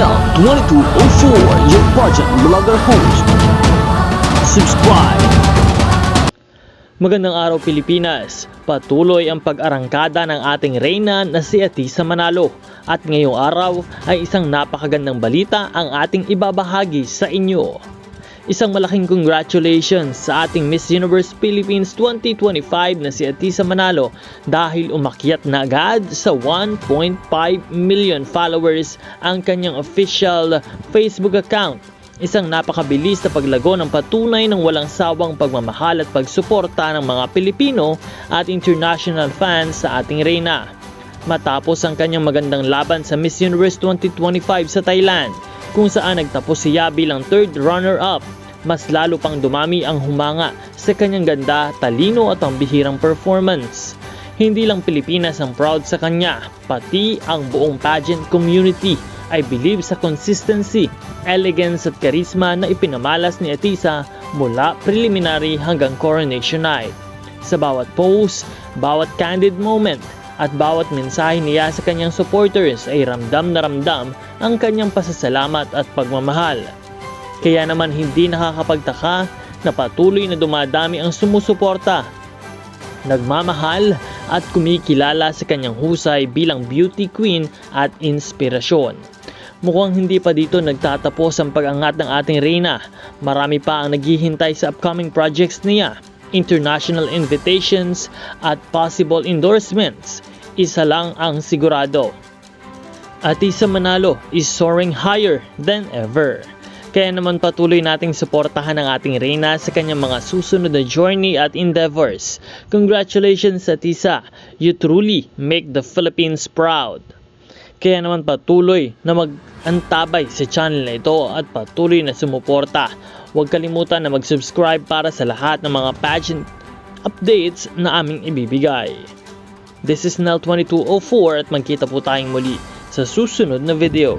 Nel 2204, your project vlogger host. Subscribe. Magandang araw Pilipinas. Patuloy ang pag-arangkada ng ating reyna na si Atisa Manalo. At ngayong araw ay isang napakagandang balita ang ating ibabahagi sa inyo. Isang malaking congratulations sa ating Miss Universe Philippines 2025 na si Atisa Manalo dahil umakyat na agad sa 1.5 million followers ang kanyang official Facebook account. Isang napakabilis na paglago ng patunay ng walang sawang pagmamahal at pagsuporta ng mga Pilipino at international fans sa ating reyna. Matapos ang kanyang magandang laban sa Miss Universe 2025 sa Thailand, kung saan nagtapos siya bilang third runner-up, mas lalo pang dumami ang humanga sa kanyang ganda, talino at pambihirang performance. Hindi lang Pilipinas ang proud sa kanya, pati ang buong pageant community ay believe sa consistency, elegance at charisma na ipinamalas ni Atisa mula preliminary hanggang coronation night. Sa bawat pose, bawat candid moment, at bawat mensahe niya sa kanyang supporters ay ramdam na ramdam ang kanyang pasasalamat at pagmamahal. Kaya naman hindi nakakapagtaka na patuloy na dumadami ang sumusuporta nagmamahal at kumikilala sa kanyang husay bilang beauty queen at inspirasyon. Mukhang hindi pa dito nagtatapos ang pag-angat ng ating reyna. Marami pa ang naghihintay sa upcoming projects niya, international invitations at possible endorsements. Isa lang ang sigurado. Atisa Manalo is soaring higher than ever. Kaya naman patuloy nating suportahan ang ating reyna sa kanyang mga susunod na journey at endeavors. Congratulations Atisa, you truly make the Philippines proud. Kaya naman patuloy na mag-antabay sa channel na ito at patuloy na sumuporta. Huwag kalimutan na mag-subscribe para sa lahat ng mga pageant updates na aming ibibigay. This is Nel2204 at magkita po tayong muli sa susunod na video.